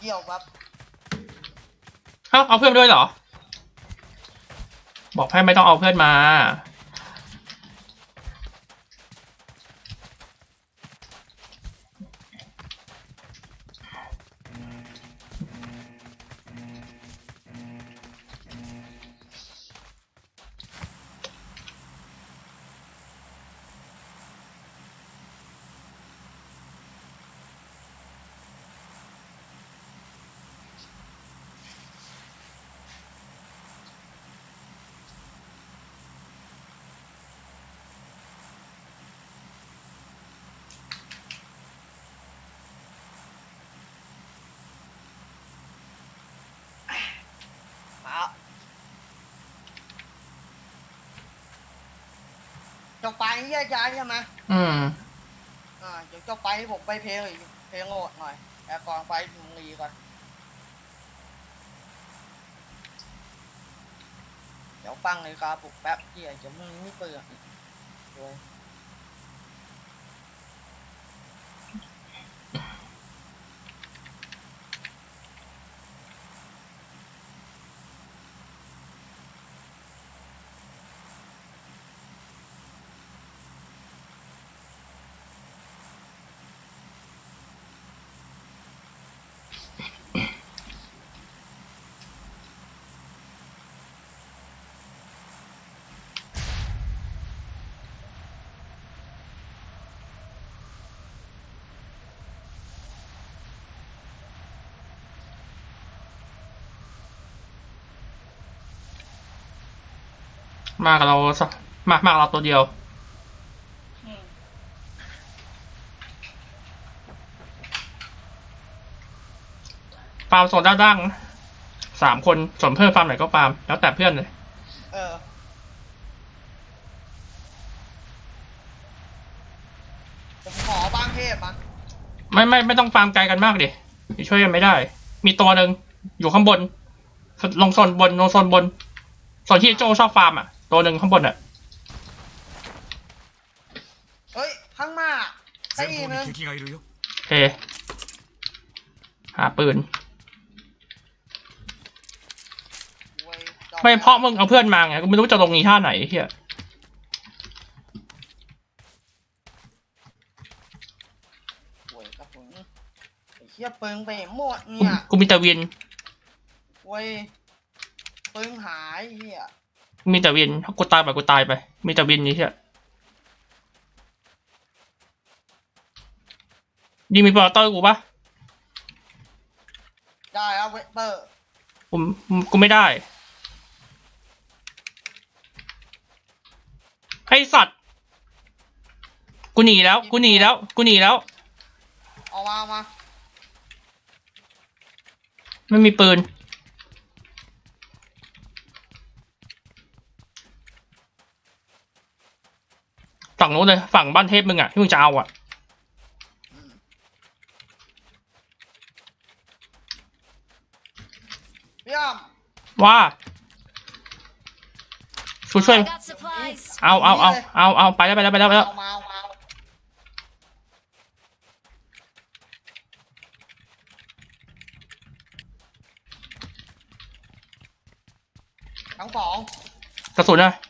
เกี่ยวครับเอ้าเอาเพื่อนด้วยเหรอ บอกให้ไม่ต้องเอาเพื่อนมา จบไปแยกย้ายใช่ไหมอืม อ่าเดี๋ยวจบไปให้ผมไปเพลงอีกเพลงโหดหน่อยแต่ก่อนไปถึงรีก่อนเดี๋ยวฟังเลยครับปลุกแป๊บเดียวจะมึงไม่เปลือกอีกด้วย มากับเราสักมากมากบเราตัวเดียวอืมฟาร์มโซนด้านล่างนะสามคนส่วนเพื่อนฟาร์มไหนก็ฟาร์มแล้วแต่เพื่อนเลย เออ ผมขอบางเทพอะไม่ไม่ไม่ต้องฟาร์มไกลกันมากดิช่วยกันไม่ได้ มีตัวหนึ่งอยู่ข้างบน ลงโซนบนลงโซนบนโซนที่โจชอบฟาร์มอะ ตัวหนึ่งข้างบนอ่ะ เฮ้ย ข้างหน้าไอ้ 前 อี 方 นึ に ง 敵がいるよ โอเค หาปืน เว้ยจบ ไม่เพราะมึงเอาเพื่อนมาไงกูไม่รู้จะลงนี้ท่าไหนไอ้เฮีย เว้ยกระสุนไอ้เหี้ยเปิงไปหมดเนี่ย กูมีแต่วิน เว้ยเปิงหายไอ้เหี้ย กู มีแต่วินถ้ากูตายไปกูตายไป มีแต่วินนี่เฮียยิงมีปลาต้อยกูปะได้แล้วเวเตอร์กูกูไม่ได้ ไอสัตว์ กูหนีแล้ว กูหนีแล้ว กูหนีแล้ว เอามาเอามาไม่มีปืน งนู้นเลย ฝั่งบ้านเทพมึงอะที่มึงจะเอาอะอืมพี่อ้ำว่าช่วยช่วย I got supplies. เอาเอาเอาเอาเอาไปแล้วไปแล้วไปแล้วไปแล้วเอามาเอามาเอาทั้งสองกระสุนนะอืม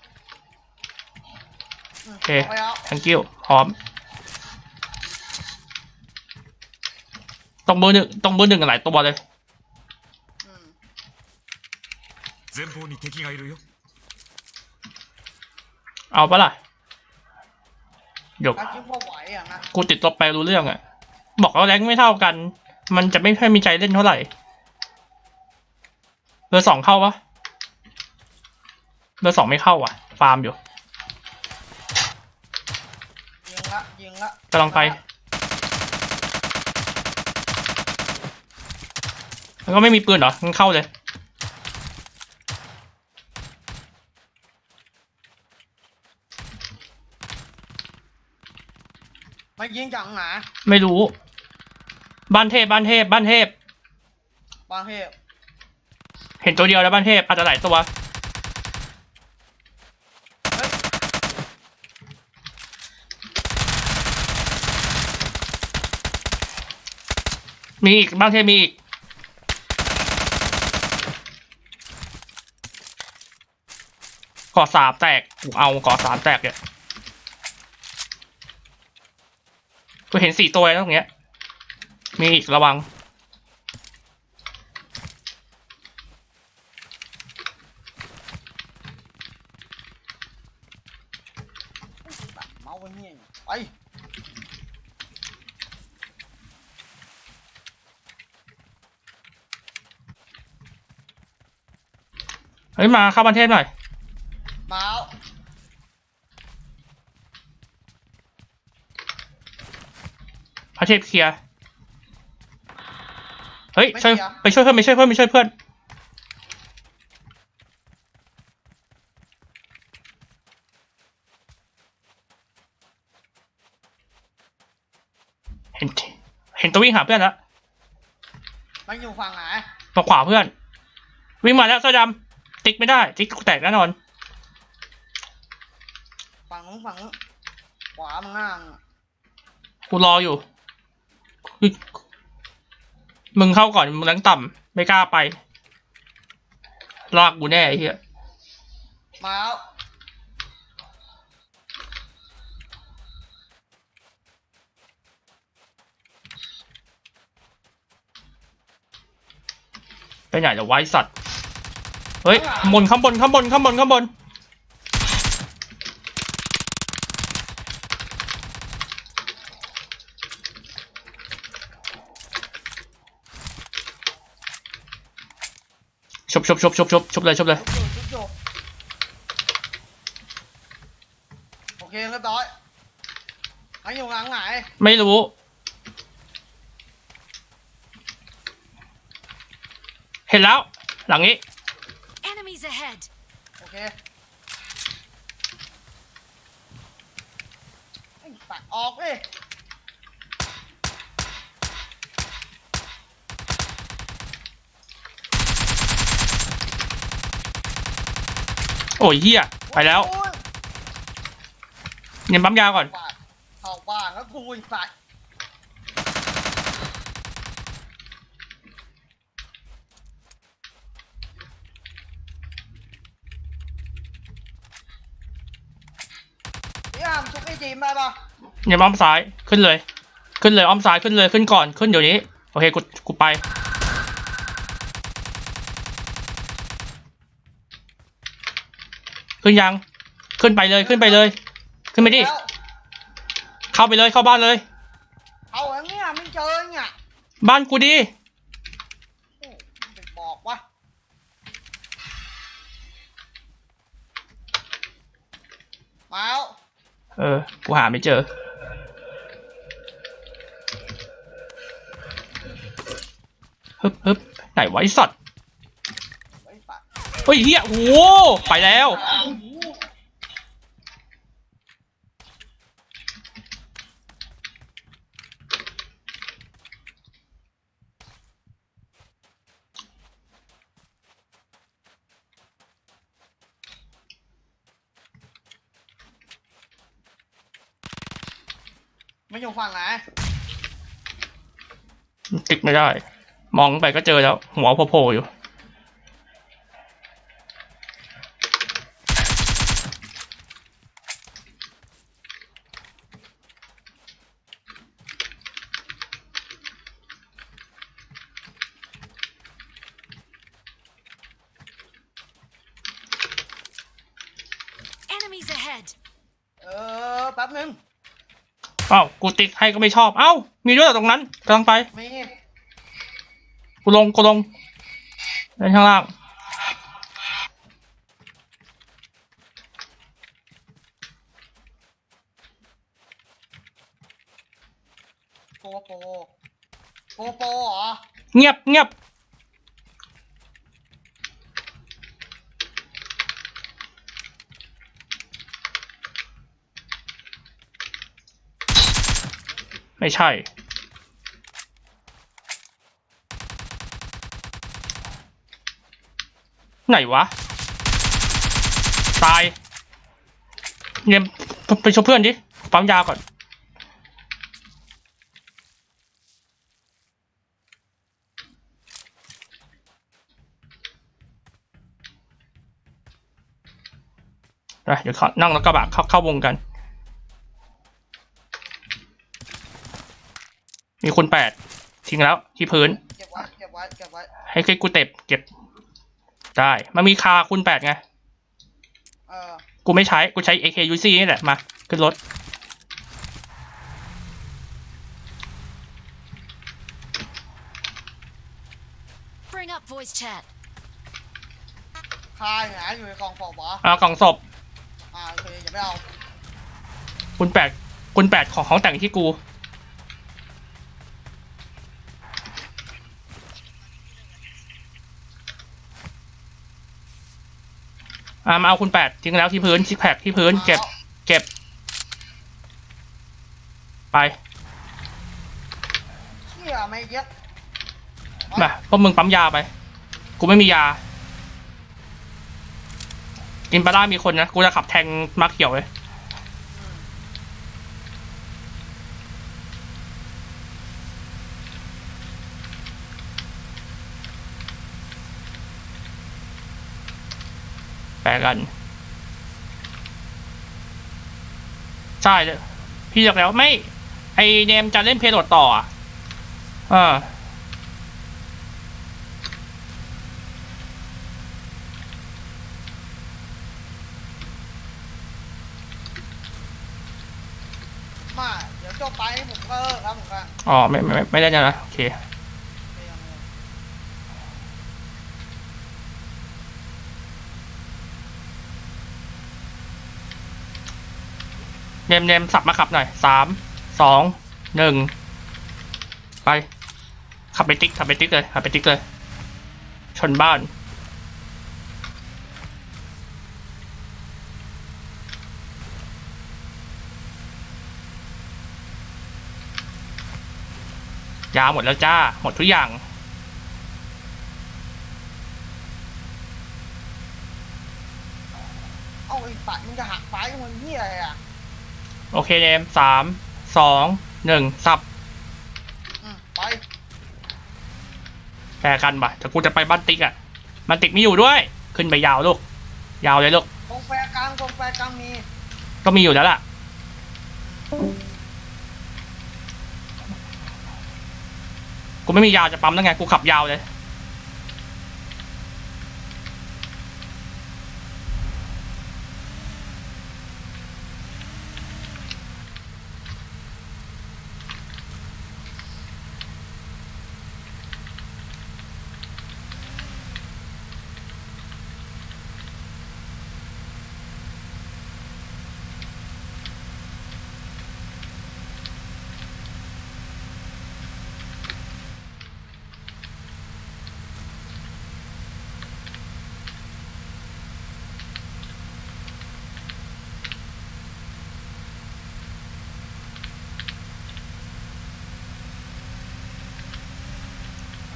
โอเค าไปแล้ว thank you พร้อม ตรงเบอร์หนึ่งตรงเบอร์หนึ่งหลายตัวเลย อืม 前方に敵がいるよ เอาปะล่ะเดี๋ยว ถ้าคิดว่าไหวอ่ะนะ กูติดตัวไปรู้เรื่องอะบอกแล้วแรงไม่เท่ากัน มันจะไม่ค่อยมีใจเล่นเท่าไหร่ เบอร์สองเข้าปะเบอร์สองไม่เข้าอ่ะ ฟาร์มอยู่ ยิ ละยิงละกำลังไปแล้วก็ไม่มีปืนเหรองั้นเข้าเลยไม่ยิงจังหนาไม่รู้ บ้านเทพบ้านเทพบ้านเทพบางเทพเห็นตัวเดียวแล้วบ้านเทพอาจจะหลายตัว มีอีกบ้านเทพมีอีก ก่อสามแตกกูเอาก่อสามแตกเนี่ยกูเห็นสี่ตัวแล้วตรงเนี้ย มีอีกระวัง เฮ้ยมาเข้าประเทศหน่อยเมาส์ประเทศเคลียร์ เฮ้ยช่วยไปช่วยเพื่อนไปช่วยเพื่อนไปช่วยเพื่อน เห็นเห็นตัววิ่งหาเพื่อนแล้วมันอยู่ฝั่งไหนมาขวาเพื่อน วิ่งมาแล้วเสื้อดำ ติ๊กไม่ได้ติ๊กแตกแน่นอน ฝั่งนู้นฝั่งนู้นขวามึงหน้ามึงอะกูรออยู่มึงเข้าก่อนมึงแรงต่ำไม่กล้าไป ลากกูแน่ไอ้เหี้ยเมาส์ไปไหนเดี๋ยวไว้สัตว์ เฮ้ยข้างบนข้างบนข้างบนข้างบนข้างบนชุบชุบชุบชุบชุบชุบเลยชุบเลยชุบอยู่ชุบอยู่โอเคเรียบร้อยมันอยู่หลังไหนไม่รู้ เห็นแล้ว หลังนี้ Enemies ahead! โอเคไอ้ตัดออกเลยโอ้ยเหี้ยไปแล้วโอ้ยเงินปั๊มยาก่อนบ้านเข้าบ้านแล้วกูอีกสัตว์พี่อามชุบไอ้ จีมได้ปะเงินอ้อมซ้ายขึ้นเลย ขึ้นเลยอ้อมซ้ายขึ้นเลยขึ้นก่อนขึ้นเดี๋ยวนี้ โอเคกูกูไป ขึ้นยัง ขึ้นไปเลยขึ้นไปเลย ขึ้นไปดิแล้วเข้าไปเลยเข้าบ้านเลย เอาอย่างเงี้ยไม่เจอเนี่ยบ้านกูดี โอ้ไปบอกว่ามาแล้ว เออ กูหาไม่เจอ ฮึบฮึบไหนไวะไอ้สัตว์ไอ้สัตว์ เฮ้ยเฮียโอ้โหไปแล้ว ฝั่งไหนติดไม่ได้ มองไปก็เจอแล้ว หัวโผล่อยู่ Enemies ahead! เออแป๊บนึง เอ้ากูติ๊กให้ก็ไม่ชอบ เอ้า มีด้วยเหรอตรงนั้นกำลังไปมีกูลงกูลงเล่นข้างล่างโกโปโกโปเหรอ เงียบเงียบ ไม่ใช่ ไหนวะ ตายเนี่ยไปช่วยเพื่อนดิปั๊มยาก่อนไปเดี๋ยวเขานั่งรถกระบะเข้าเข้าวงกัน มีคุณแปดทิ้งแล้วที่พื้น เก็บไว้เก็บไว้เก็บไว้ให้ให้กูเต็บเก็บ ได้ มันมีคาคุณแปดไง เออกูไม่ใช้ กูใช้ AKUC นี่แหละ มา ขึ้นรถ Bring up voice chat. คายหงายอยู่ในกองฟอบวะอ่ากล่องศพ อ่าโอเคอย่าไม่เอาคุณแปดคุณแปดของของแต่งที่กู อ่ามาเอาคุณแปดทิ้งแล้วที่พื้นซิกแพคที่พื้นเก็บเก็บ ไปเชี่ยไม่เย็บมาพวกมึงปั๊มยาไป กูไม่มียา กินปลาด้ามีคนนะ กูจะขับแทงมาเขียวเลย กัน ใช่เลยพี่บอกแล้วไม่ ไอเนมจะเล่นเพลโหลดต่ออะอ่ามาเดี๋ยวจบไปผมก็เลิกครับผมก็อ๋อไม่ไม่ไม่ไม่ได้นะโอเค ไม่เอาไม่เอา เนมเนมสับมาขับหน่อยสามสองหนึ่งไป ขับไปติ๊กขับไปติ๊กเลยขับไปติ๊กเลย ชนบ้าน ยาหมดแล้วจ้า หมดทุกอย่างเอาไอ้ปัดมึงจะหักไปมึงเหี้ยอะไรอะ โอเคเนมสามสองหนึ่งสับอืมไปแปรกันปะแต่กูจะไปบ้านติ๊กอะมันติ๊กไม่อยู่ด้วย ขึ้นไปยาวลูก ยาวเลยลูกตรงแฟร์กลางตรงแฟร์กลางมีก็มีอยู่แล้วล่ะ กูไม่มียาวจะปั๊มแล้วไง กูขับยาวเลย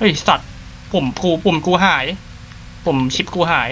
เฮ้ยสัตว์ ปุ่มกูปุ่มกูหาย ปุ่มชิปกูหาย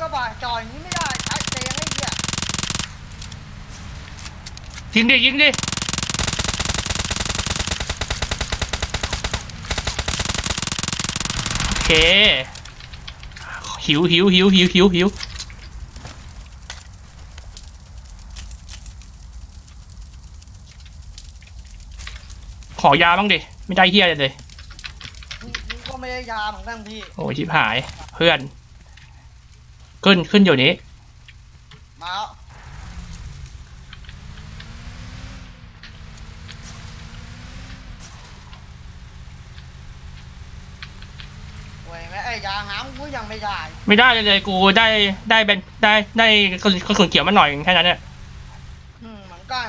กระบะจอดอยนี้ไม่ได้ชัดเจนไอ้เหี้ยทิ้งดิยิงดิโอเคหิวหิวหิวหิวหิวหิวขอยาบ้างดิไม่ได้เฮียเลย นี่ก็ไม่ได้ยาเหมือนกันพี่ โอ้ชิบหาย เพื่อน ขึ้นขึ้นเดี๋ยวนี้ มาแล้วเว้ยแม่ไอ้ยาหามกูยังไม่ได้ไม่ได้เลยเลยกูได้ได้เป็นได้ได้กระสุนกระสุนเขียวมาหน่อยแค่นั้นเนี่ย อืมเหมือนกัน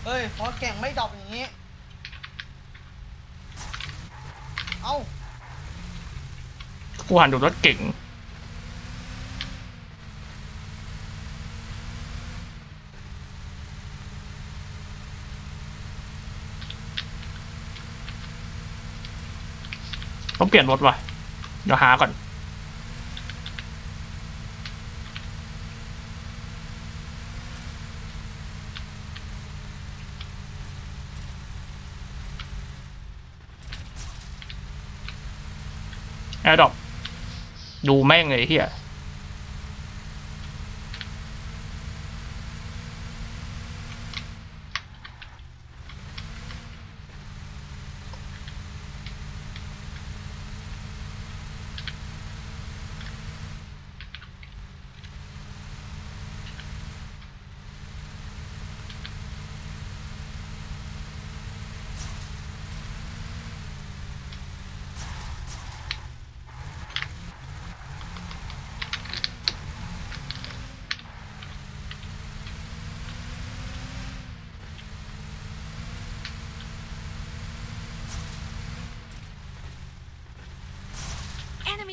เฮ้ยพอเก่งไม่ดรอปอย่างนี้ เอ้า กูหันดูรถเก่ง ต้องเปลี่ยนรถว่ะ เดี๋ยวหาก่อน แอร์ดรอปดูแม่งเลยเฮีย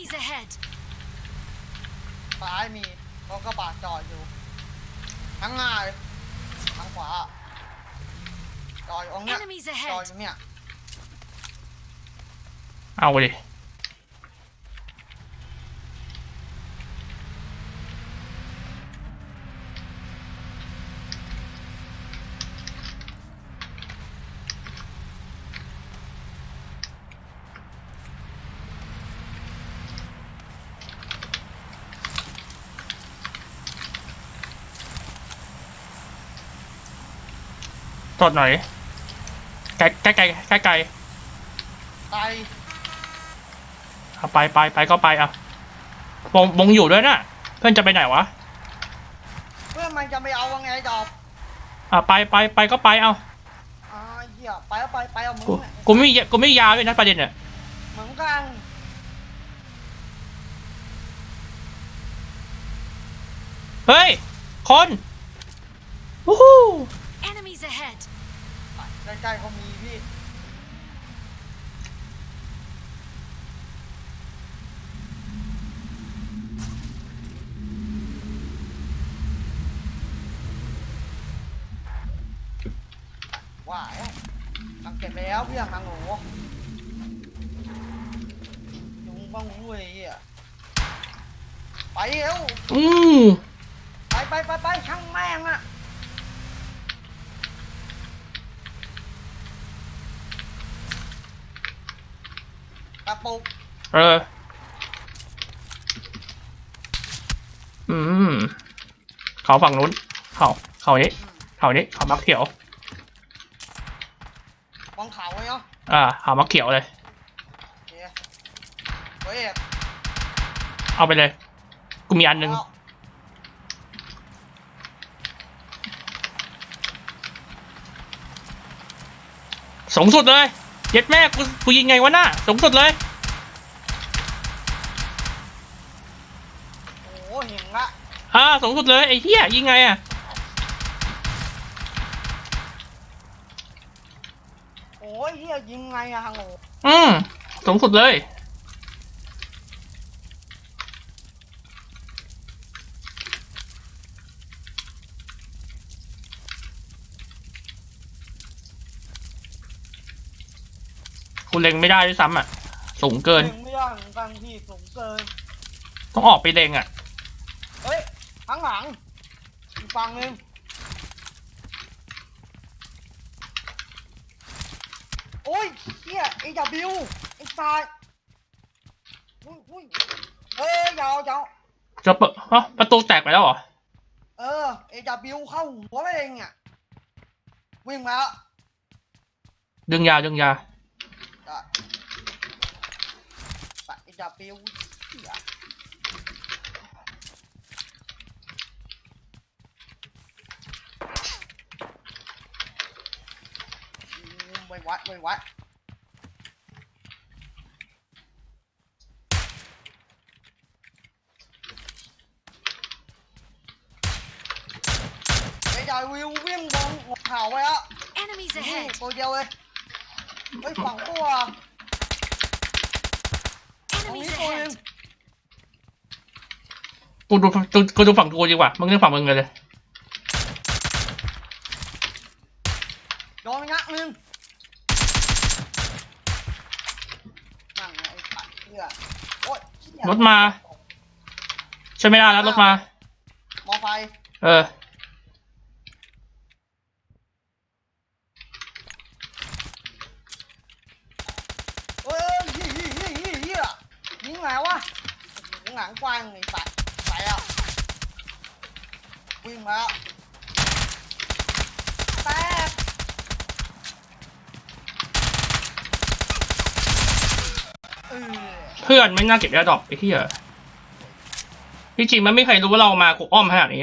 Enemies ahead! ซ้ายมีรถกระบะจอดอยู่ทั้งหน้าเลยทางขวาจอดอยู่ตรงเนี้ย Enemies จอด ahead! อยู่เนี่ยเอาดิ ตดหน่อยไกลไกลไกลไกลไกลไกลเอาไปไปไปก็ไปอะวงวงอยู่ด้วยนะเพื่อนจะไปไหนวะเพื่อนมันจะไม่เอาว่าไงดอกอะไปไปไปก็ไปเอาอ่าเหี้ยไปแล้วไปไปเอามึงกูเนี่ยกูไม่มีกูไม่มียาด้วยนะประเด็นเนี่ยเหมือนกันเฮ้ยคนวู้ฮู้ Enemies ahead! ใกล้ๆเขามีพี่ ว่าแล้วสังเกตไปแล้วพี่ทางหนูยุงบ้างเว้ยอะไปเร็วอืมไปไปไปไปช่างแม่งอะกระ ปุกเออ อืม เขาฝั่งนู้น เขาเขานี้ เขานี้ เขามักเขียววางเขาไว้เนาะอ่า เขามักเขียวเลยโอเคเฮ้ยเอาไปเลย กูมีอันหนึงเอาสูงสุดเลย เย็ดแม่กูกูยิงไงวะน่ะสูงสุดเลย อ่าสูงสุดเลยไอ้เหี้ยยิงไงอะโอ้ยเฮียยิงไงอะฮังโหอืมสูงสุดเลยกูเล็งไม่ได้ด้วยซ้ำอะ สูงเกินเล็งไม่ได้เหมือนกันพี่สูงเกิน ต้องออกไปเล็งอะเฮ้ยข้า งหลังอีกฝั่งหนึงโโอ้ยเฮียไอ้ดับบิวไอ้ตายอุ้ยอุ้ยเอ้ยยาวยาวจะเปิดฮะประตูแตกไปแล้วเหรอ เออไอ้ดับบิวเข้าหัวไปเองอะวิ่งมาแล้วดึงยาดึงยาได้ไปไอ้ดับบิวเฮีย อืมไว้วัดไว้วัดไอ้ดอยวิววิ่งบนหัวเขาไว้อะ Enemies นี่ ahead! ตัวเดียวเลยเฮ้ยสองตัวตรง Enemies นี้ตัวหนึง ahead! กูดูกูกูดูฝั่งกูดีกว่ามึงเล่นฝั่งมึงเลยเลย โดนงักหนึงนั่งไงไอ้ปัด เพื่อโอ๊ยเหี้ยรถมาใช่วยไม่ได้แล้วรถมา มอไฟเออ เฮ้ยเฮียเฮียเฮียเฮียเฮียยิงไงวะโอ้โหหลังกว้างไอ้ปัดไปอะวิ่งมาแล้วแตกเออเพื่อนไม่น่าเก็บยาดอกไอ้ที่เหรอที่จริงมันไม่เคยรู้ว่าเรามากูอ้อมขนาดนี้